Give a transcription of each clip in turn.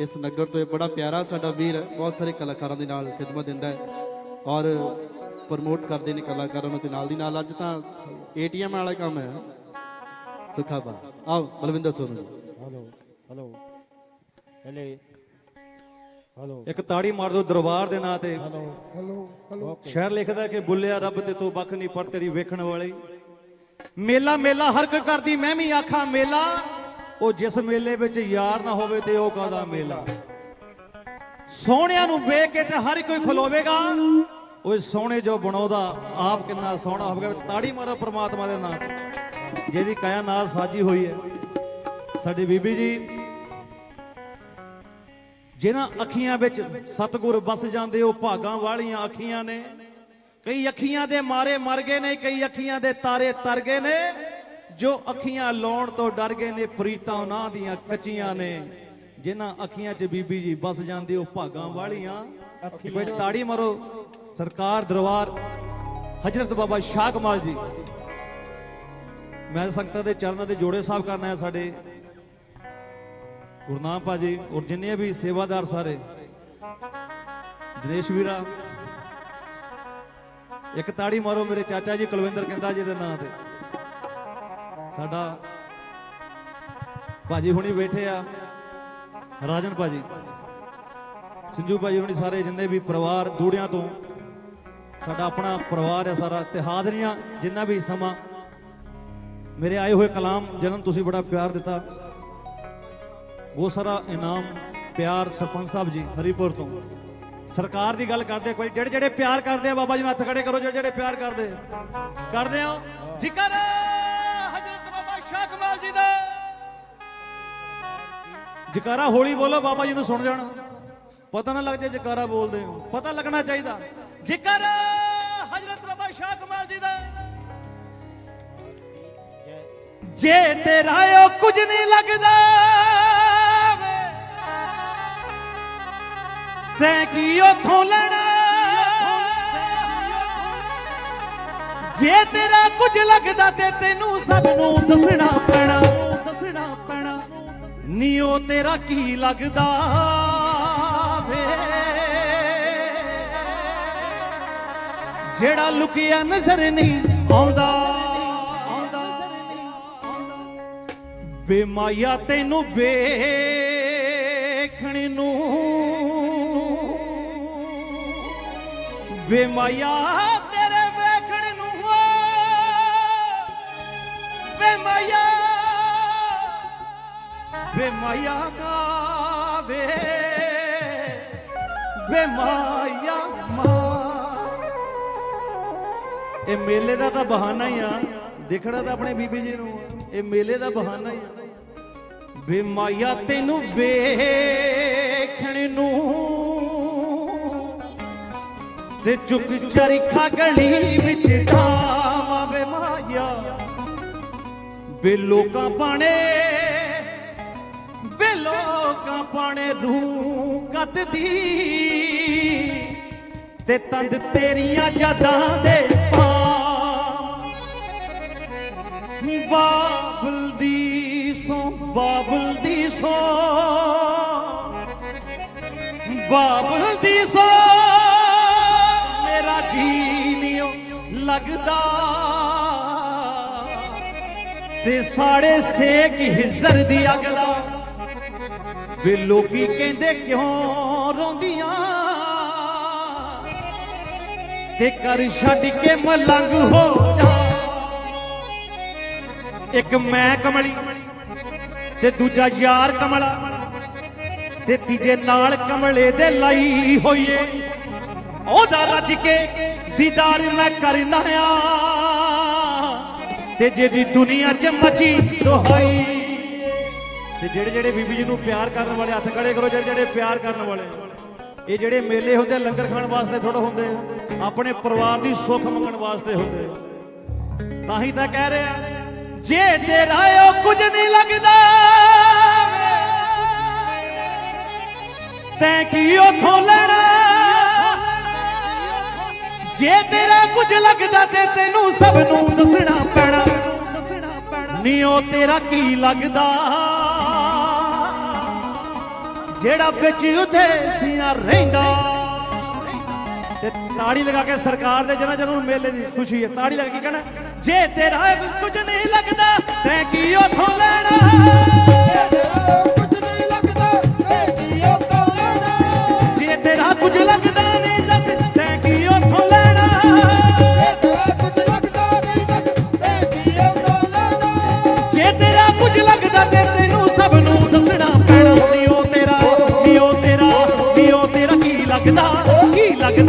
ਇਸ ਨਗਰ ਤੋਂ ਇਹ ਬੜਾ ਪਿਆਰਾ ਸਾਡਾ ਵੀਰ ਬਹੁਤ ਸਾਰੇ ਕਲਾਕਾਰਾਂ ਦੇ ਨਾਲ ਖਿਦਮਤ ਦਿੰਦਾ ਹੈ ਔਰ ਪ੍ਰਮੋਟ ਕਰਦੇ ਨੇ ਕਲਾਕਾਰਾਂ ਨੂੰ ਤੇ ਨਾਲ ਦੀ ਨਾਲ ਅੱਜ ਤਾਂ ਏਟੀਐਮ ਵਾਲਾ ਕੰਮ ਹੈ। ਸੁਖਾਬਾ ਆਓ ਬਲਵਿੰਦਰ ਸੋਨੂ ਜੀ। ਹਲੋ ਹਲੋ ਹਲੇ ਹਲੋ ਇੱਕ ਤਾੜੀ ਮਾਰ ਦਿਓ ਦਰਬਾਰ ਦੇ ਨਾਂ ਤੇ। ਹਲੋ ਹਲੋ ਹਲੋ ਸ਼ਹਿਰ ਲਿਖਦਾ ਕਿ ਬੁੱਲਿਆ ਰੱਬ ਤੇ ਤੂੰ ਬੱਖ ਨਹੀਂ ਪਰ ਤੇਰੀ ਵੇਖਣ ਵਾਲੀ। ਮੇਲਾ ਮੇਲਾ ਹਰਕ ਕਰਦੀ ਮੈਂ ਵੀ ਆਖਾਂ ਮੇਲਾ ਉਹ ਜਿਸ ਮੇਲੇ ਵਿੱਚ ਯਾਰ ਨਾ ਹੋਵੇ ਤੇ ਉਹ ਕਾਦਾ ਮੇਲਾ? ਸੋਹਣਿਆਂ ਨੂੰ ਵੇਖ ਕੇ ਤੇ ਹਰ ਕੋਈ ਖਲੋਵੇਗਾ। ਓਏ ਸੋਹਣੇ ਜੋ ਬਣਾਉਂਦਾ, ਆਪ ਕਿੰਨਾ ਸੋਹਣਾ ਹੋਵੇਗਾ। ਤਾੜੀ ਮਾਰੋ ਪ੍ਰਮਾਤਮਾ ਦੇ ਨਾਮ ਤੇ। ਜਿਹਦੀ ਕਾਇਆ ਨਾਲ ਸਾਜੀ ਹੋਈ ਹੈ। ਸਾਡੀ ਬੀਬੀ ਜੀ, ਜਿਨ੍ਹਾਂ ਅੱਖੀਆਂ ਵਿੱਚ ਸਤਿਗੁਰ ਵਸ ਜਾਂਦੇ, ਉਹ ਭਾਗਾਂ ਵਾਲੀਆਂ ਅੱਖੀਆਂ ਨੇ। ਕਈ ਅੱਖੀਆਂ ਦੇ ਮਾਰੇ ਮਰ ਗਏ ਨੇ, ਕਈ ਅੱਖੀਆਂ ਦੇ ਤਾਰੇ ਤਰ ਗਏ ਨੇ। ਜੋ ਅੱਖੀਆਂ ਲਾਉਣ ਤੋਂ ਡਰ ਗਏ ਨੇ ਪ੍ਰੀਤਾਂ ਉਹਨਾਂ ਦੀਆਂ ਕੱਚੀਆਂ ਨੇ। ਜਿਨ੍ਹਾਂ ਅੱਖੀਆਂ 'ਚ ਬੀਬੀ ਜੀ ਵਸ ਜਾਂਦੇ ਉਹ ਭਾਗਾਂ ਵਾਲੀਆਂ। ਕੋਈ ਤਾੜੀ ਮਾਰੋ ਸਰਕਾਰ ਦਰਬਾਰ ਹਜ਼ਰਤ ਬਾਬਾ ਸ਼ਾਹ ਕਮਾਲ ਜੀ। ਮੈਂ ਸੰਗਤਾਂ ਦੇ ਚਰਨਾਂ ਦੇ ਜੋੜੇ ਸਾਫ਼ ਕਰਨਾ ਹੈ ਸਾਡੇ। ਗੁਰਨਾਮ ਭਾਜੀ ਔਰ ਜਿੰਨੇ ਵੀ ਸੇਵਾਦਾਰ ਸਾਰੇ। ਦਿਨੇਸ਼ ਵੀਰਾ ਇੱਕ ਤਾੜੀ ਮਾਰੋ ਮੇਰੇ ਚਾਚਾ ਜੀ ਕੁਲਵਿੰਦਰ ਕਹਿੰਦਾ ਜੀ ਦੇ ਨਾਂ ਤੇ। ਸਾਡਾ ਭਾਜੀ ਹੁਣੀ ਬੈਠੇ ਆ। ਰਾਜਨ ਭਾਜੀ। ਸੰਜੂ ਭਾਜੀ ਹੁਣੀ ਸਾਰੇ ਜਿੰਨੇ ਵੀ ਪਰਿਵਾਰ ਦੂੜਿਆਂ ਤੋਂ, ਸਾਡਾ ਆਪਣਾ ਪਰਿਵਾਰ ਹੈ ਸਾਰਾ ਤੇ ਹਾਜ਼ਰੀਆਂ ਜਿੰਨਾ ਵੀ ਸਮਾਂ ਮੇਰੇ ਆਏ ਹੋਏ ਕਲਾਮ ਜਨਮ ਤੁਸੀਂ ਬੜਾ ਪਿਆਰ ਦਿੱਤਾ। ਉਹ ਸਾਰਾ ਇਨਾਮ, ਪਿਆਰ ਸਰਪੰਚ ਸਾਹਿਬ ਜੀ ਹਰੀਪੁਰ ਤੋਂ। ਸਰਕਾਰ ਦੀ ਗੱਲ ਕਰਦੇ ਕੋਈ ਜਿਹੜੇ ਜਿਹੜੇ ਪਿਆਰ ਕਰਦੇ ਆ ਬਾਬਾ ਜੀ ਨੂੰ ਹੱਥ ਖੜੇ ਕਰੋ, ਜਿਹੜੇ ਜਿਹੜੇ ਪਿਆਰ ਕਰਦੇ। ਕਰਦੇ ਹੋ ਜ਼ਿਕਰ ਜਕਾਰਾ ਹੌਲੀ ਬੋਲੋ, ਬਾਬਾ ਜੀ ਨੂੰ ਸੁਣ ਜਾਣਾ। ਪਤਾ ਨਾ ਲੱਗ ਜਾਏ ਜਕਾਰਾ ਬੋਲਦੇ ਹੋ। ਪਤਾ ਲੱਗਣਾ ਚਾਹੀਦਾ। ਜ਼ਿਕਰ ਹਜ਼ਰਤ ਬਾਬਾ ਸ਼ਾਹ ਕਮਾਲ ਜੀ ਦਾ ਜੇ ਤੇਰਾ ਉਹ ਕੁਝ ਨਹੀਂ ਲੱਗਦਾ ਤੈਂ ਕੀ ਉਥੋਂ ਲੈਣਾ? ਜੇ ਤੇਰਾ ਕੁਝ ਲੱਗਦਾ ਤੇ ਤੈਨੂੰ ਸਭ ਨੂੰ ਦੱਸਣਾ ਨੀ ਉਹ ਤੇਰਾ ਕੀ ਲੱਗਦਾ ਵੇ? ਜਿਹੜਾ ਲੁਕਿਆ ਨਜ਼ਰ ਨਹੀਂ ਆਉਂਦਾ। ਵੇ ਮਾਇਆ ਤੈਨੂੰ ਵੇਖਣ ਨੂੰ। ਵੇ ਮਾਇਆ ਵੇ ਮਾਇਆ ਦਾ ਵੇ। ਮਾਇਆ ਮਾ ਇਹ ਮੇਲੇ ਦਾ ਤਾਂ ਬਹਾਨਾ ਹੀ ਆ। ਦੇਖਣਾ ਤਾਂ ਆਪਣੇ ਬੀਬੀ ਜੀ ਨੂੰ। ਇਹ ਮੇਲੇ ਦਾ ਬਹਾਨਾ ਹੀ ਆ। ਵੇ ਮਾਇਆ ਤੈਨੂੰ ਵੇਖਣ ਨੂੰ। ਤੇ ਚੁੱਕ ਚਰਖਾ ਗਲੀ ਵਿੱਚ ਢਾਵਾਂ ਵੇ ਮਾਇਆ। ਵੇ ਲੋਕਾਂ ਪਾਣੇ ਲੋਕਾਂ ਪਾਣੇ ਰੂਹ ਕੱਤਦੀ ਤੇ ਤੰਦ ਤੇਰੀਆਂ ਯਾਦਾਂ ਦੇ ਪਾ ਬਾਬਲ ਦੀ ਸੋ, ਬਾਬਲ ਦੀ ਸੋ, ਬਾਬਲ ਦੀ ਸੋ। ਮੇਰਾ ਜੀ ਨਿਓ ਲੱਗਦਾ। ਤੇ ਸਾੜੇ ਸੇਕ ਹਿਜ਼ਰ ਦੀ ਅਗਲਾ ਵੇ ਲੋਕੀ ਕਹਿੰਦੇ ਕਿਉਂ ਰੋਂਦੀਆਂ? ਤੇ ਕਰ ਛੱਡ ਕੇ ਮਲੰਗ ਹੋ ਜਾ। ਇੱਕ ਮੈਂ ਕਮਲੀ ਤੇ ਦੂਜਾ ਯਾਰ ਕਮਲਾ ਤੇ ਤੀਜੇ ਨਾਲ ਕਮਲੇ ਦੇ ਲਈ ਹੋਈਏ। ਉਹਦਾ ਰੱਜ ਕੇ ਦੀਦਾਰ ਮੈਂ ਕਰਨਾ ਆ ਤੇ ਜਿਹਦੀ ਦੁਨੀਆ 'ਚ ਮਚੀ ਦੁਹਾਈ ਤੇ ਜਿਹੜੇ ਜਿਹੜੇ ਬੀਬੀ ਜੀ ਨੂੰ ਪਿਆਰ ਕਰਨ ਵਾਲੇ ਹੱਥ ਖੜੇ ਕਰੋ, ਜਿਹੜੇ ਜਿਹੜੇ ਪਿਆਰ ਕਰਨ ਵਾਲੇ। ਇਹ ਜਿਹੜੇ ਮੇਲੇ ਹੁੰਦੇ ਲੰਗਰ ਖਾਣ ਵਾਸਤੇ ਥੋੜਾ ਹੁੰਦੇ ਆਪਣੇ ਪਰਿਵਾਰ ਦੀ ਸੁੱਖ ਮੰਗਣ ਵਾਸਤੇ ਹੁੰਦੇ ਤਾਂ ਹੀ ਤਾਂ ਕਹਿ ਰਿਹਾ, ਜੇ ਤੇਰਾ ਉਹ ਕੁਝ ਨਹੀਂ ਲੱਗਦਾ, ਤੈਂ ਕੀ ਉਥੋਂ ਲੈਣਾ? ਜੇ ਤੇਰਾ ਕੁਝ ਲੱਗਦਾ ਤੇ ਤੈਨੂੰ ਸਭ ਨੂੰ ਦੱਸਣਾ ਪੈਣਾ। ਨਹੀਂ ਉਹ ਤੇਰਾ ਕੀ ਲੱਗਦਾ? ਜਿਹੜਾ ਵਿੱਚ ਉਥੇ ਸੀਆਂ ਰਹਿੰਦਾ। ਤੇ ਤਾੜੀ ਲਗਾ ਕੇ ਸਰਕਾਰ ਦੇ ਜਨਾਂ ਜਨਾਂ ਨੂੰ ਮੇਲੇ ਦੀ ਖੁਸ਼ੀ ਹੈ। ਤਾੜੀ ਲਗਾ ਕੇ ਕਹਿਣਾ? ਜੇ ਤੇਰਾ ਕੁਝ ਨਹੀਂ ਲੱਗਦਾ, ਤੈਂ ਕੀ ਉਥੋਂ ਲੈਣਾ? ਕੁਝ ਨਹੀਂ ਲੱਗਦਾ ਇਹ ਕੀ ਉਤੋਂ ਲੈਣਾ ਜੇ ਤੇਰਾ ਕੁਝ ਲੱਗਦਾ ਨਹੀਂ ਦੱਸ, ਤੈਂ ਕੀ ਉਥੋਂ ਲੈਣਾ ਇਹ ਤੇਰਾ ਕੁਝ ਲੱਗਦਾ ਨਹੀਂ ਦੱਸ ਇਹ ਕੀ ਉਤੋਂ ਲੈਣਾ? ਜੇ ਤੇਰਾ ਕੁਝ ਲੱਗਦਾ, ਤੇ ਤੈਨੂੰ ਸਭ ਨੂੰ ਕੀ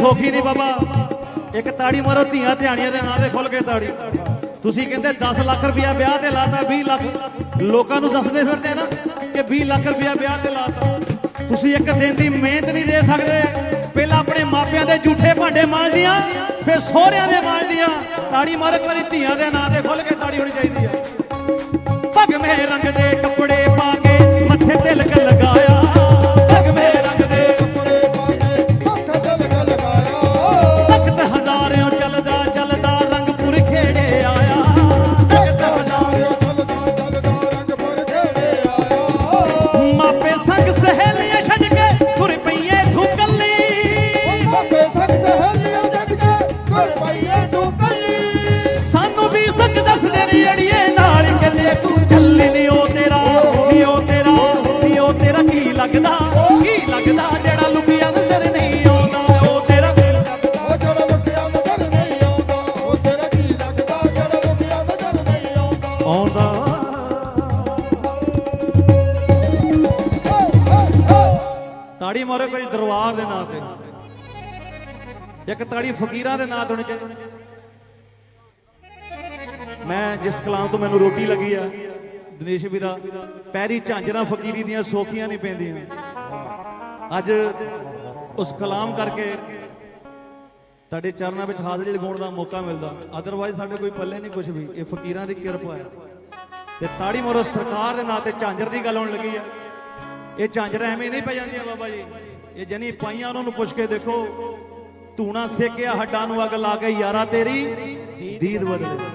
ਸੌਖੀ ਨਹੀਂ ਬਾਬਾ। ਇੱਕ ਤਾੜੀ ਮਾਰੋ ਧੀਆਂ ਧਿਆਣੀਆਂ ਦੇ ਨਾਂ ਤੇ ਖੁੱਲ ਕੇ ਤਾੜੀ। ਤੁਸੀਂ ਕਹਿੰਦੇ 10 ਲੱਖ ਰੁਪਇਆ ਵਿਆਹ ਤੇ ਲਾਤਾ 20 ਲੱਖ। ਲੋਕਾਂ ਨੂੰ ਦੱਸਦੇ ਫਿਰਦੇ ਨਾ ਕਿ 20 ਲੱਖ ਰੁਪਇਆ ਵਿਆਹ ਤੇ ਲਾਤਾ। ਤੁਸੀਂ ਇੱਕ ਦਿਨ ਦੀ ਮਿਹਨਤ ਨਹੀਂ ਦੇ ਸਕਦੇ। ਪਹਿਲਾਂ ਆਪਣੇ ਮਾਪਿਆਂ ਦੇ ਝੂਠੇ ਭਾਂਡੇ ਮਾਂਜਦੀਆਂ, ਫਿਰ ਸਹੁਰਿਆਂ ਦੇ ਮਾਂਜਦੀਆਂ। ਤਾੜੀ ਮਾਰੋ ਇੱਕ ਵਾਰੀ ਧੀਆਂ ਦੇ ਨਾਂ ਤੇ ਖੁੱਲ ਕੇ ਤਾੜੀ ਹੋਣੀ ਚਾਹੀਦੀ ਹੈ ਭਗਵੇਂ ਰੰਗ ਦੇ ਕੱਪੜੇ ਪਾ ਕੇ ਮੱਥੇ ਤਿਲਕ ਲਗਾਇਆ ਇੱਕ ਤਾੜੀ ਫਕੀਰਾਂ ਦੇ ਨਾਂ ਤੇ ਹੋਣੀ ਚਾਹੀਦੀ ਮੈਂ ਜਿਸ ਕਲਾਮ ਤੋਂ ਮੈਨੂੰ ਰੋਟੀ ਲੱਗੀ ਆ, ਦਿਨੇਸ਼ ਵੀਰਾ, ਪੈਰੀ ਝਾਂਜਰਾਂ ਫਕੀਰੀ ਦੀਆਂ ਸੋਖੀਆਂ ਨਹੀਂ ਪੈਂਦੀਆਂ। ਅੱਜ ਉਸ ਕਲਾਮ ਕਰਕੇ ਤੁਹਾਡੇ ਚਰਨਾਂ ਵਿੱਚ ਹਾਜ਼ਰੀ ਲਗਾਉਣ ਦਾ ਮੌਕਾ ਮਿਲਦਾ। ਅਦਰਵਾਈਜ਼ ਸਾਡੇ ਕੋਈ ਪੱਲੇ ਨਹੀਂ ਕੁਝ ਵੀ। ਇਹ ਫਕੀਰਾਂ ਦੀ ਕਿਰਪਾ ਹੈ ਤੇ ਤਾੜੀ ਮਾਰੋ, ਸਰਕਾਰ ਦੇ ਨਾਂ ਤੇ ਝਾਂਜਰ ਦੀ ਗੱਲ ਹੋਣ ਲੱਗੀ ਆ। ਇਹ ਝਾਂਜਰਾਂ ਐਵੇਂ ਨਹੀਂ ਪੈ ਜਾਂਦੀਆਂ ਬਾਬਾ ਜੀ। ਇਹ ਜਨੀ ਪਾਈਆਂ ਉਹਨਾਂ ਨੂੰ ਪੁੱਛ ਕੇ ਦੇਖੋ। ਧੂਣਾ ਸੇਕਿਆ, ਹੱਡਾਂ ਨੂੰ ਅੱਗ ਲਾ ਕੇ ਯਾਰਾ ਤੇਰੀ ਦੀਦ ਬਦਲੇ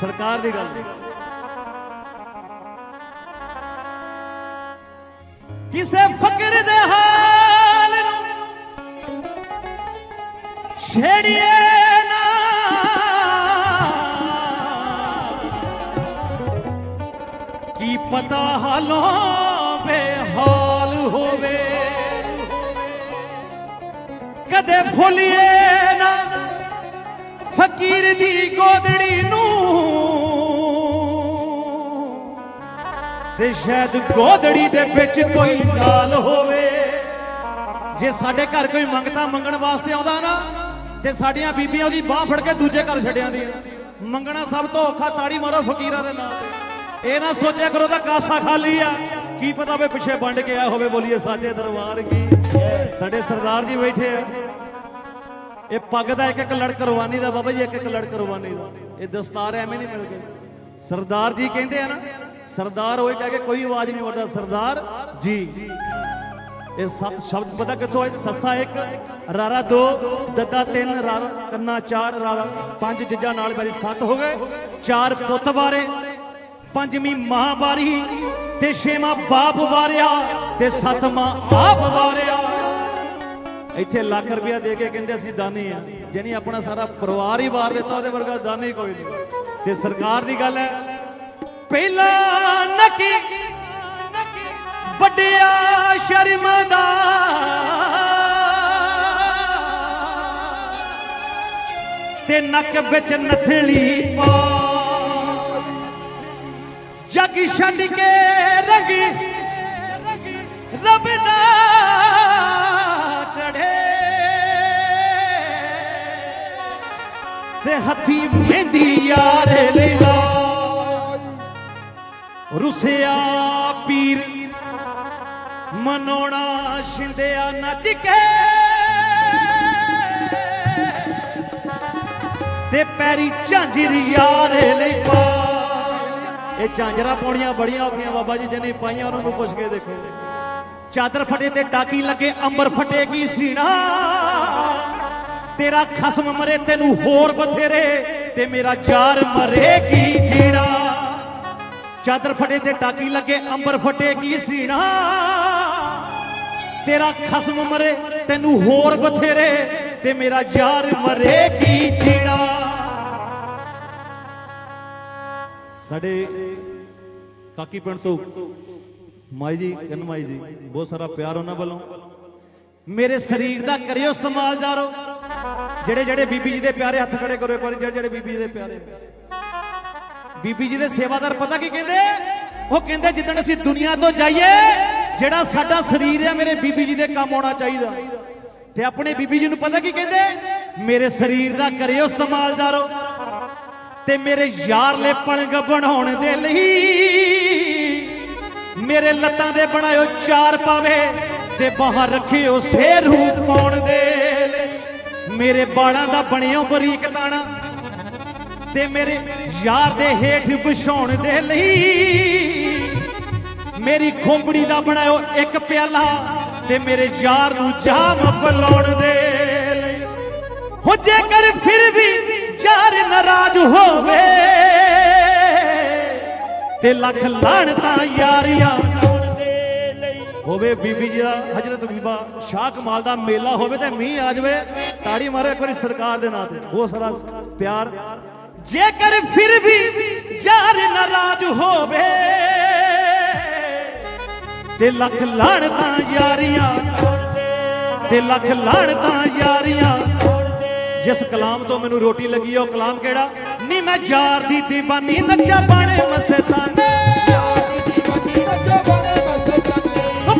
ਸਰਕਾਰ ਦੀ ਗੱਲ। ਕਿਸੇ ਫਕਰ ਦੇ ਹਾਲ ਨੂੰ ਛੇੜੀਏ ਕੀ ਪਤਾ ਹਾਲੋਂ ਕਦੇ ਭੁੱਲੀਏ ਨਾ। ਫਕੀਰ ਦੀ ਗੋਦੜੀ ਨੂੰ। ਤੇ ਸ਼ਾਇਦ ਗੋਦੜੀ ਦੇ ਵਿੱਚ ਕੋਈ ਲਾਲ ਹੋਵੇ। ਜੇ ਸਾਡੇ ਘਰ ਕੋਈ ਮੰਗਤਾ ਮੰਗਣ ਵਾਸਤੇ ਆਉਂਦਾ ਨਾ, ਤੇ ਸਾਡੀਆਂ ਬੀਬੀਆਂ ਉਹਦੀ ਬਾਹ ਫੜ ਕੇ ਦੂਜੇ ਘਰ ਛੱਡਿਆਂ ਦੀਆਂ। ਮੰਗਣਾ ਸਭ ਤੋਂ ਔਖਾ ਤਾੜੀ ਮਾਰੋ ਫਕੀਰਾਂ ਦੇ ਨਾਂ ਤੇ। ਇਹ ਨਾ ਸੋਚਿਆ ਕਰੋ ਤਾਂ ਕਾਸਾ ਖਾਲੀ ਆ। ਕੀ ਪਤਾ ਵੇ ਪਿੱਛੇ ਵੰਡ ਕੇ ਆਇਆ ਹੋਵੇ, ਬੋਲੀਏ ਸਾਚੇ ਦਰਬਾਰ ਕੀ। ਸਾਡੇ ਸਰਦਾਰ ਜੀ ਬੈਠੇ ਆ। ਇਹ ਪੱਗ ਦਾ ਇੱਕ ਇੱਕ ਲੜ ਕੁਰਬਾਨੀ ਦਾ, ਬਾਬਾ ਜੀ, ਇੱਕ ਇੱਕ ਲੜ ਕੁਰਬਾਨੀ ਦਾ। ਇਹ ਦਸਤਾਰ ਐਵੇਂ ਨਹੀਂ ਮਿਲ ਗਏ ਸਰਦਾਰ ਜੀ ਕਹਿੰਦੇ ਆ ਨਾ, ਸਰਦਾਰ ਹੋਏ ਕਹਿ ਕੇ ਕੋਈ ਆਵਾਜ਼ ਨਹੀਂ ਵਰਦਾ ਸਰਦਾਰ ਜੀ। ਇਹ ਸੱਤ ਸ਼ਬਦ ਪਤਾ ਕਿੱਥੋਂ ਆਏ? ਸੱਸਾ ਇੱਕ, ਰਾਰਾ ਦੋ, ਦੱਦਾ ਤਿੰਨ, ਰਾਰਾ, ਕੰਨਾ ਚਾਰ, ਰਾਰਾ ਪੰਜ, ਜਿੱਜਾਂ ਨਾਲ ਮੇਰੀ ਸੱਤ ਹੋ ਗਏ। ਚਾਰ ਪੁੱਤ ਬਾਰੇ ਪੰਜਵੀਂ ਮਾਂ ਬਾਰੀ ਤੇ ਛੇਵਾਂ ਬਾਪ ਵਾਰਿਆ ਤੇ ਸੱਤਵਾਂ ਆਪ ਵਾਰਿਆ। ਇੱਥੇ ਲੱਖ ਰੁਪਇਆ ਦੇ ਕੇ ਕਹਿੰਦੇ ਅਸੀਂ ਦਾਨੀ ਆ। ਜਾਨੀ ਆਪਣਾ ਸਾਰਾ ਪਰਿਵਾਰ ਹੀ ਵਾਰ ਦਿੱਤਾ, ਉਹਦੇ ਵਰਗਾ ਦਾਨੀ ਕੋਈ ਨਹੀਂ। ਤੇ ਸਰਕਾਰ ਦੀ ਗੱਲ ਹੈ, ਪਹਿਲਾ ਨਕੀ, ਵੱਡਿਆ ਸ਼ਰਮ ਦਾ। ਤੇ ਨੱਕ ਵਿੱਚ ਨਥੜੀ ਪਾ। ਜਗ ਛੱਡ ਕੇ ਰੰਗੀ। ਰੱਬ ਦਾ ਚੜੇ ਤੇ ਹੱਥੀ ਮਹਿੰਦੀ ਯਾਰ ਲੈਲਾ। ਰੁਸਿਆ ਪੀਰ ਮਨੋਣਾ ਸ਼ਿੰਦਿਆ ਨੱਚ ਕੇ। ਤੇ ਪੈਰੀ ਝਾਂਜਰ ਯਾਰ ਲਈ ਪਾ ਇਹ ਝਾਂਜਰਾਂ ਪਾਉਣੀਆਂ ਬੜੀਆਂ ਔਖੀਆਂ ਬਾਬਾ ਜੀ ਜਿਹਨੇ ਪਾਈਆਂ ਉਹਨਾਂ ਨੂੰ ਪੁੱਛ ਕੇ ਦੇਖੋ। ਚਾਦਰ ਫਟੇ ਤੇ ਟਾਕੀ ਲੱਗੇ, ਅੰਬਰ ਫਟੇ ਕੀ ਸੀਣਾ? ਤੇਰਾ ਖਸਮ ਮਰੇ, ਤੈਨੂੰ ਹੋਰ ਬਥੇਰੇ, ਤੇ ਮੇਰਾ ਯਾਰ ਮਰੇ ਕੀ ਜੀਣਾ? ਚਾਦਰ ਫਟੇ ਤੇ ਟਾਕੀ ਲੱਗੇ, ਅੰਬਰ ਫਟੇ ਕੀ ਸੀਣਾ? ਤੇਰਾ ਖਸਮ ਮਰੇ, ਤੈਨੂੰ ਹੋਰ ਬਥੇਰੇ, ਤੇ ਮੇਰਾ ਯਾਰ ਮਰੇ ਕੀ ਜੀਣਾ? ਸਾਡੇ ਕਾਕੀ ਪਿੰਡ ਤੋਂ ਮਾਈ ਜੀ ਕੰਨ ਮਾਈ ਜੀ, ਬਹੁਤ ਸਾਰਾ ਪਿਆਰ ਉਹਨਾਂ ਵੱਲੋਂ। ਮੇਰੇ ਸਰੀਰ ਦਾ ਕਰਿਓ ਇਸਤੇਮਾਲ ਜਾਰੋ। ਜਿਹੜੇ ਜਿਹੜੇ ਬੀਬੀ ਜੀ ਦੇ ਪਿਆਰੇ ਹੱਥ ਖੜੇ ਕਰੋ ਇੱਕ ਵਾਰੀ, ਜਿਹੜੇ ਜਿਹੜੇ ਬੀਬੀ ਜੀ ਦੇ ਪਿਆਰੇ। ਬੀਬੀ ਜੀ ਦੇ ਸੇਵਾਦਾਰ ਪਤਾ ਕੀ ਕਹਿੰਦੇ? ਉਹ ਕਹਿੰਦੇ, ਜਿੱਦਣ ਅਸੀਂ ਦੁਨੀਆ ਤੋਂ ਜਾਈਏ, ਜਿਹੜਾ ਸਾਡਾ ਸਰੀਰ ਹੈ ਮੇਰੇ ਬੀਬੀ ਜੀ ਦੇ ਕੰਮ ਆਉਣਾ ਚਾਹੀਦਾ। ਤੇ ਆਪਣੇ ਬੀਬੀ ਜੀ ਨੂੰ ਪਤਾ ਕੀ ਕਹਿੰਦੇ? ਮੇਰੇ ਸਰੀਰ ਦਾ ਕਰਿਓ ਇਸਤੇਮਾਲ ਜਾਰੋ। ਤੇ ਮੇਰੇ ਯਾਰ ਲੈ ਪਲੰਗ ਬਣਾਉਣ ਦੇ ਲਈ ਮੇਰੇ ਲੱਤਾਂ ਦੇ ਬਣਾਇਓ ਚਾਰ ਪਾਵੇ ਤੇ ਬਾਹਰ ਰੱਖਿਓ ਸੇਰੂ ਪਾਉਣ ਦੇ ਲਈ। ਮੇਰੇ ਬਾਲਾਂ ਦਾ ਬਣਿਓ ਬਰੀਕ ਤਾਣਾ ਤੇ ਮੇਰੇ ਯਾਰ ਦੇ ਹੇਠ ਵਿਛਾਉਣ ਦੇ ਲਈ। ਮੇਰੀ ਖੋਪੜੀ ਦਾ ਬਣਾਇਓ ਇੱਕ ਪਿਆਲਾ ਤੇ ਮੇਰੇ ਯਾਰ ਨੂੰ ਜਾਮ ਪਿਲਾਉਣ ਦੇ ਲਈ। ਹੋ ਜੇਕਰ ਫਿਰ ਵੀ ਯਾਰ ਨਾਰਾਜ਼ ਹੋਵੇ। ਤੇ ਲੱਖ ਲਾਣਤਾਂ ਯਾਰੀਆਂ ਹੋਵੇ ਬੀਬੀ ਜੀ ਦਾ, ਹਜਰਤ ਬੀਬਾ ਸ਼ਾਹ ਕਮਾਲ ਦਾ ਮੇਲਾ ਹੋਵੇ ਤੇ ਮੀਂਹ ਆ ਜਾਵੇ, ਤਾੜੀ ਮਾਰੋ, ਇੱਕ ਵਾਰੀ ਸਰਕਾਰ ਦੇ ਨਾਂ ਤੇ। ਬਹੁਤ ਸਾਰਾ ਪਿਆਰ। ਜੇਕਰ ਫਿਰ ਵੀ ਯਾਰ ਨਾਰਾਜ਼ ਹੋਵੇ, ਤੇ ਲੱਖ ਲਾਣਤਾਂ ਯਾਰੀਆਂ ਤੇ ਲੱਖ ਲਾਣਤਾਂ ਯਾਰੀਆਂ ਜਿਸ ਕਲਾਮ ਤੋਂ ਮੈਨੂੰ ਰੋਟੀ ਲੱਗੀ ਉਹ ਕਲਾਮ ਕਿਹੜਾ? ਨੀ ਮੈਂ ਯਾਰ ਦੀ ਦੀਵਾਨੀ, ਨੱਚਾ ਬਾਣੇ ਮਸਤਾਨੇ।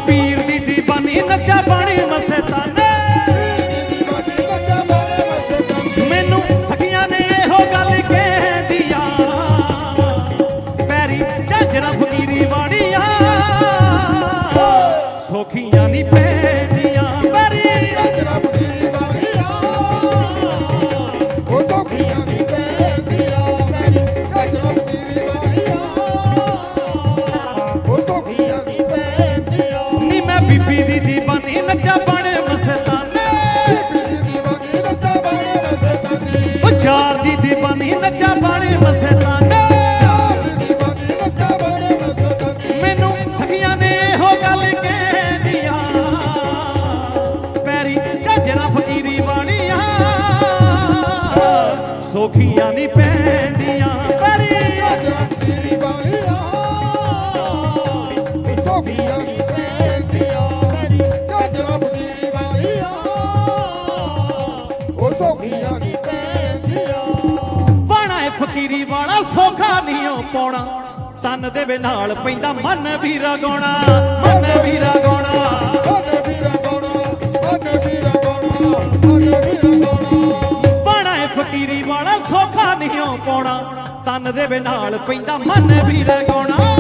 ਪੀਰ ਦੀ ਦੀਵਾਨੀ, ਨੱਚਾ ਬਾਣੇ ਮਸਤਾਨੇ। ਨੱਚਾ ਬਾਣੇ ਮਸਤਾਨਾ ਯਾਰ ਮੈਨੂੰ ਸਖੀਆਂ ਨੇ ਇਹੋ ਗੱਲ ਕਹਿੰਦੀਆਂ ਪੈਰੀ ਝਾਜਰਾ ਫਕੀਰੀ ਬਾਣੀਆਂ ਸੋਖੀਆਂ ਨਹੀਂ ਪੈਂਦੀਆਂ ਪੈਰੀ ਰਾਜਾ ਤੇਰੀ ਏ ਫਕੀਰੀ ਵਾਲਾ ਸੋਖਾ ਨਹੀਂ ਓ ਪਾਉਣਾ। ਤਨ ਦੇ ਨਾਲ ਪੈਂਦਾ ਮਨ ਵੀ ਰਗਾਉਣਾ ਮਨ ਵੀ ਰਗਾਉਣਾ ਫਕੀਰੀ ਵਾਲਾ ਸੋਖਾ ਨਹੀਂ ਓ ਪਾਉਣਾ। ਤਨ ਦੇ ਨਾਲ ਪੈਂਦਾ ਮਨ ਵੀ ਰਗਾਉਣਾ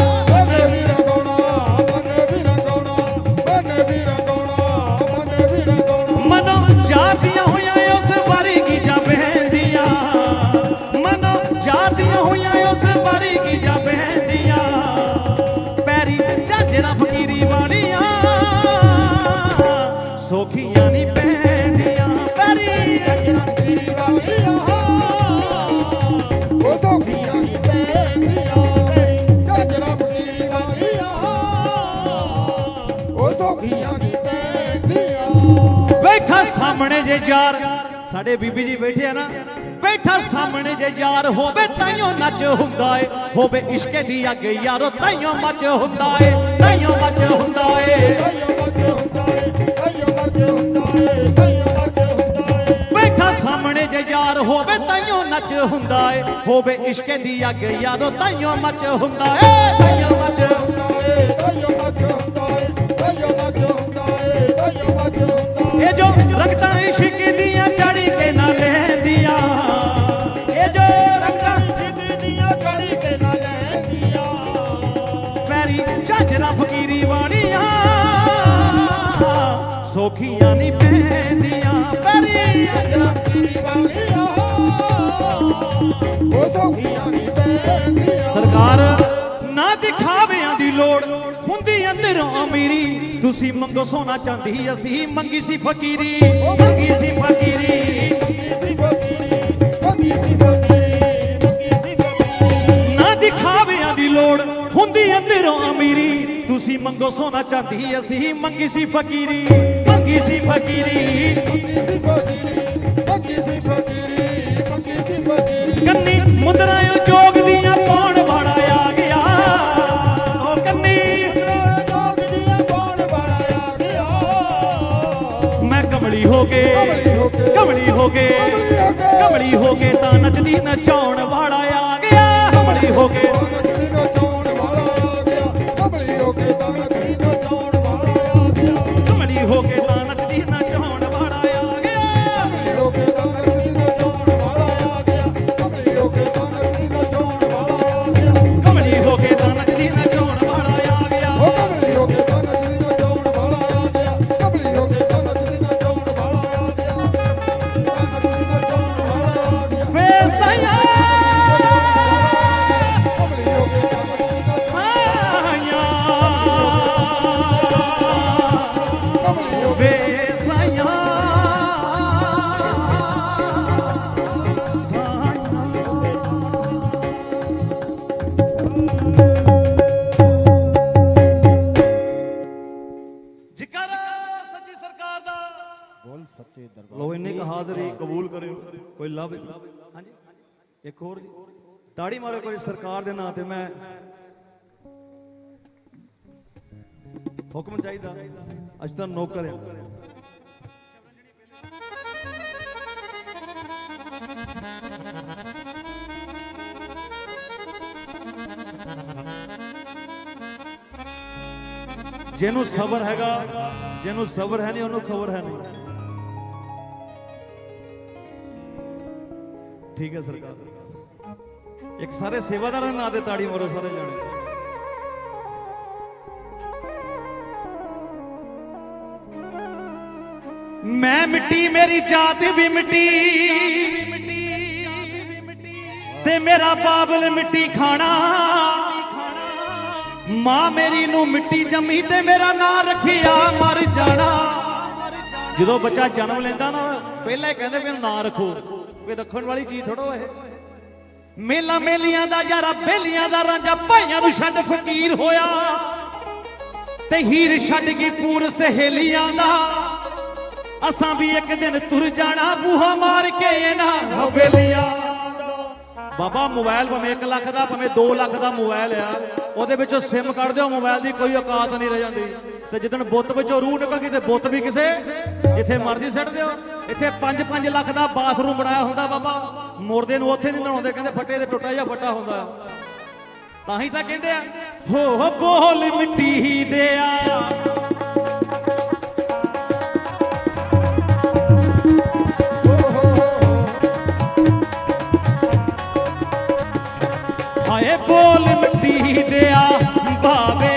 ਸਾਹਮਣੇ ਜੇ ਯਾਰ, ਸਾਡੇ ਬੀਬੀ ਜੀ ਬੈਠੇ ਆ ਨਾ, ਬੈਠਾ ਸਾਹਮਣੇ ਜੇ ਯਾਰ, ਹੋਵੇ ਤਾਈਓ ਨੱਚ ਹੁੰਦਾ ਏ, ਹੋਵੇ ਇਸ਼ਕੇ ਦੀ ਅੱਗ ਯਾਰੋ, ਤਾਈਓ ਮੱਚ ਹੁੰਦਾ ਏ, ਤਾਈਓ ਮੱਚ ਹੁੰਦਾ ਏ। ਬੈਠਾ ਸਾਹਮਣੇ ਜੇ ਯਾਰ, ਹੋਵੇ ਤਾਈਓ ਨੱਚ ਹੁੰਦਾ ਏ, ਹੋਵੇ ਇਸ਼ਕੇ ਦੀ ਅੱਗ ਯਾਰੋ, ਤਾਈਓ ਮੱਚ ਹੁੰਦਾ ਏ, ਤਾਈਓ ਸਰਕਾਰ, ਨਾ ਦਿਖਾਵਿਆਂ ਦੀ ਲੋੜ। ਹੁੰਦੀ ਅੰਦਰੋਂ ਅਮੀਰੀ। ਤੁਸੀਂ ਮੰਗੋ ਸੋਨਾ ਚਾਂਦੀ, ਅਸੀਂ ਮੰਗੀ ਸੀ ਫਕੀਰੀ। ਮੰਗੀ ਸੀ ਫਕੀਰੀ। ਨਾ ਦਿਖਾਵਿਆਂ ਦੀ ਲੋੜ। ਹੁੰਦੀ ਅੰਦਰੋਂ ਅਮੀਰੀ। ਤੁਸੀਂ ਮੰਗੋ ਸੋਨਾ ਚਾਂਦੀ, ਅਸੀਂ ਮੰਗੀ ਸੀ ਫਕੀਰੀ ਮੰਗੀ ਸੀ ਫਕੀਰੀ। ਮੰਗੀ ਸੀ ਫਕੀਰੀ। ਕਮਲੀ ਹੋ ਗਏ ਤਾਂ ਨੱਚਦੀ ਨਚਾਉਣ ਵਾਲਾ ਆ ਗਿਆ। ਕਮਲੀ ਹੋ ਗਏ ਤਾੜੀ ਮਾਰੋ ਕੋਈ ਸਰਕਾਰ ਦੇ ਨਾਂ ਤੇ, ਮੈਂ ਹੁਕਮ ਚਾਹੀਦਾ, ਅੱਜ ਤਾਂ ਨੌਕਰ ਆ। ਜਿਹਨੂੰ ਸਬਰ ਹੈਗਾ, ਜਿਹਨੂੰ ਸਬਰ ਹੈ ਨਹੀਂ, ਉਹਨੂੰ ਖਬਰ ਹੈ ਨਹੀਂ। ਠੀਕ ਹੈ ਸਰਕਾਰ। ਇੱਕ ਸਾਰੇ ਸੇਵਾਦਾਰਾਂ ਦੇ ਨਾਂ ਤੇ ਤਾੜੀ ਮਾਰੋ ਸਾਰੇ ਜਾਣੇ। ਮੈਂ ਮਿੱਟੀ, ਮੇਰੀ ਜਾਤ ਵੀ ਮਿੱਟੀ। ਤੇ ਮੇਰਾ ਬਾਬਲ ਮਿੱਟੀ ਖਾਣਾ। ਮਾਂ ਮੇਰੀ ਨੂੰ ਮਿੱਟੀ ਜੰਮੀ ਤੇ ਮੇਰਾ ਨਾਂ ਰੱਖਿਆ ਮਰ ਜਾਣਾ। ਜਦੋਂ ਬੱਚਾ ਜਨਮ ਲੈਂਦਾ ਨਾ, ਪਹਿਲਾਂ ਹੀ ਕਹਿੰਦੇ ਵੀ ਨਾਂ ਰੱਖੋ। ਵੀ ਰੱਖਣ ਵਾਲੀ ਚੀਜ਼ ਥੋੜੋ ਇਹ। ਮੇਲਾ ਮੇਲੀਆਂ ਦਾ ਯਾਰਾ, ਬੇਲੀਆਂ ਦਾ ਰਾਂਝਾ, ਭਾਈਆਂ ਨੂੰ ਛੱਡ ਫਕੀਰ ਹੋਇਆ। ਤੇ ਹੀਰ ਛੱਡ ਗਈ ਪੂਰ ਸਹੇਲੀਆਂ ਦਾ। ਅਸਾਂ ਵੀ ਇੱਕ ਦਿਨ ਤੁਰ ਜਾਣਾ, ਬੂਹਾ ਮਾਰ ਕੇ ਇਹਨਾਂ ਹਵੇਲੀਆਂ। ਬਾਬਾ, ਮੋਬਾਈਲ ਭਾਵੇਂ 1 ਲੱਖ ਦਾ, ਭਾਵੇਂ 2 ਲੱਖ ਦਾ ਮੋਬਾਈਲ ਆ, ਉਹਦੇ ਵਿੱਚੋਂ ਸਿਮ ਕੱਢ ਦਿਓ, ਮੋਬਾਈਲ ਦੀ ਕੋਈ ਔਕਾਤ ਨਹੀਂ ਰਹਿ ਜਾਂਦੀ। ਤੇ ਜਿੱਦਣ ਬੁੱਤ ਵਿੱਚੋਂ ਰੂਹ ਨਿਕਲ ਗਈ ਤੇ ਬੁੱਤ ਵੀ ਕਿਸੇ ਇੱਥੇ ਮਰਜ਼ੀ ਸੱਟ ਦਿਓ। ਇੱਥੇ 5-5 ਲੱਖ ਦਾ ਬਾਥਰੂਮ ਬਣਾਇਆ ਹੁੰਦਾ ਬਾਬਾ। ਮੁਰਦੇ ਨੂੰ ਉੱਥੇ ਨਹੀਂ ਨਹਾਉਂਦੇ, ਕਹਿੰਦੇ ਫੱਟੇ ਦੇ ਟੁੱਟਾ ਜਾਂ ਫੱਟਾ ਹੁੰਦਾ। ਤਾਂ ਹੀ ਤਾਂ ਕਹਿੰਦੇ ਆ, ਹੋ ਹੋ ਬੋਲ ਮਿੱਟੀ ਦੇ ਆ ਬੋਲ ਮਿੱਟੀ ਆ ਭਾਵੇ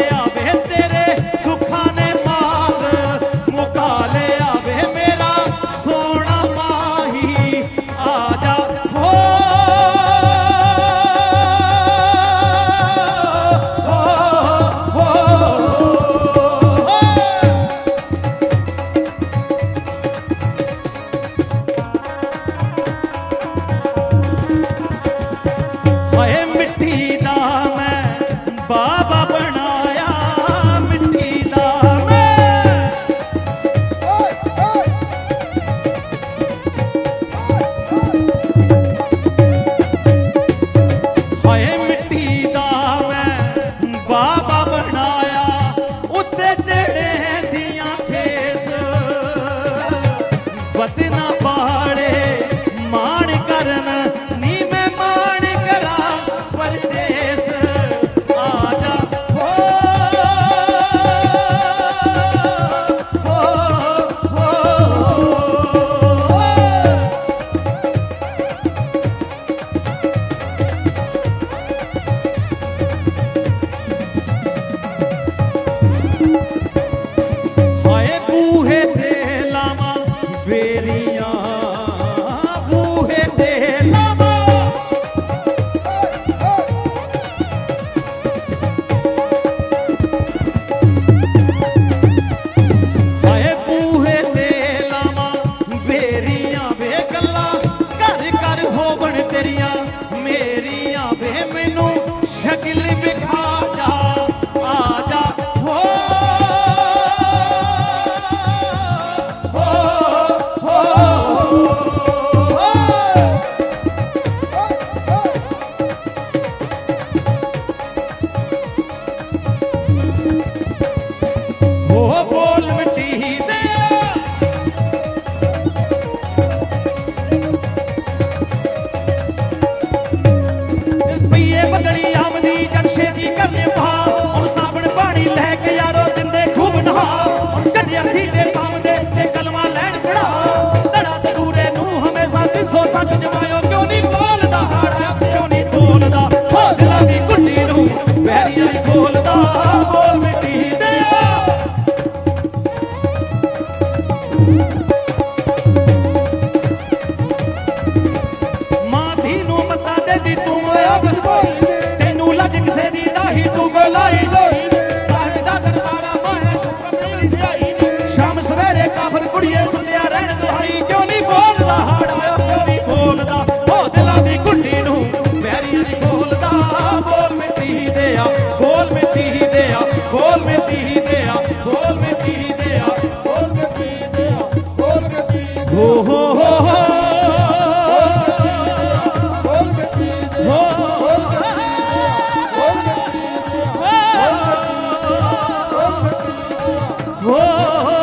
हो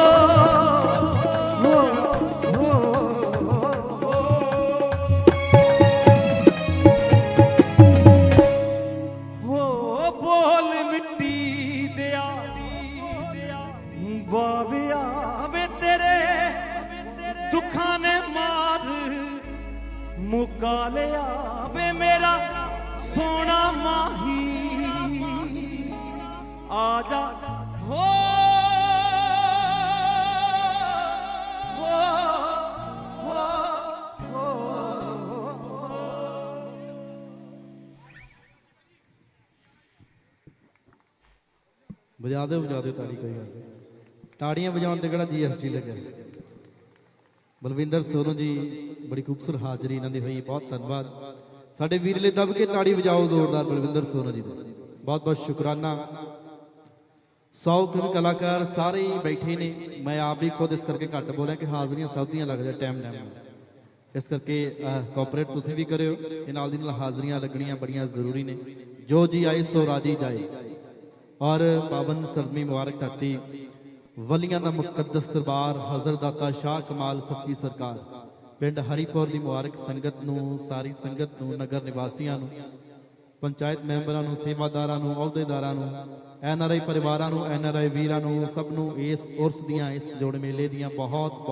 ਤਾੜੀਆਂ ਵਜਾਉਣ ਤੇ ਕਿਹੜਾ ਜੀਐਸਟੀ ਲੱਗਿਆ? ਬਲਵਿੰਦਰ ਸੋਨੂ ਜੀ, ਬੜੀ ਖੂਬਸੂਰਤ ਹਾਜ਼ਰੀ ਇਹਨਾਂ ਦੀ ਹੋਈ, ਬਹੁਤ ਧੰਨਵਾਦ। ਸਾਡੇ ਵੀਰ ਲਈ ਦਬ ਕੇ ਤਾੜੀ ਵਜਾਓ ਜ਼ੋਰਦਾਰ ਬਲਵਿੰਦਰ ਸੋਨੂ ਜੀ ਬਹੁਤ ਬਹੁਤ ਸ਼ੁਕਰਾਨਾ। ਸੌ ਸੌਖ ਕਲਾਕਾਰ ਸਾਰੇ ਹੀ ਬੈਠੇ ਨੇ। ਮੈਂ ਆਪ ਵੀ ਖੁਦ ਇਸ ਕਰਕੇ ਘੱਟ ਬੋਲਿਆ ਕਿ ਹਾਜ਼ਰੀਆਂ ਸਭ ਦੀਆਂ ਲੱਗਦੀਆਂ ਟਾਈਮ ਟਾਈਮ ਇਸ ਕਰਕੇ ਕੋਆਪਰੇਟ ਤੁਸੀਂ ਵੀ ਕਰਿਓ। ਤੇ ਨਾਲ ਦੀ ਨਾਲ ਹਾਜ਼ਰੀਆਂ ਲੱਗਣੀਆਂ ਬੜੀਆਂ ਜ਼ਰੂਰੀ ਨੇ। ਜੋ ਜੀ ਆਈ ਸੋ ਰਾਜੀ ਜਾਏ। ਔਰ ਪਾਵਨ ਸਰਮੀ ਮੁਬਾਰਕ ਧਰਤੀ। ਵਲੀਆਂ ਦਾ ਮੁਕੱਦਸ ਦਰਬਾਰ ਹਜ਼ਰ ਦਾਤਾ ਸ਼ਾਹ ਕਮਾਲ ਸੱਚੀ ਸਰਕਾਰ, ਪਿੰਡ ਹਰੀਪੁਰ ਦੀ ਮੁਬਾਰਕ ਸੰਗਤ ਨੂੰ, ਸਾਰੀ ਸੰਗਤ ਨੂੰ, ਨਗਰ ਨਿਵਾਸੀਆਂ ਨੂੰ, ਪੰਚਾਇਤ ਮੈਂਬਰਾਂ ਨੂੰ, ਸੇਵਾਦਾਰਾਂ ਨੂੰ, ਅਹੁਦੇਦਾਰਾਂ ਨੂੰ, ਐਨ ਆਰ ਆਈ ਪਰਿਵਾਰਾਂ ਨੂੰ, ਐਨ ਆਰ ਆਈ ਵੀਰਾਂ ਨੂੰ, ਸਭ ਨੂੰ ਇਸ ਉਰਸ ਦੀਆਂ, ਇਸ ਜੋੜ ਮੇਲੇ ਦੀਆਂ ਬਹੁਤ ਬਹੁਤ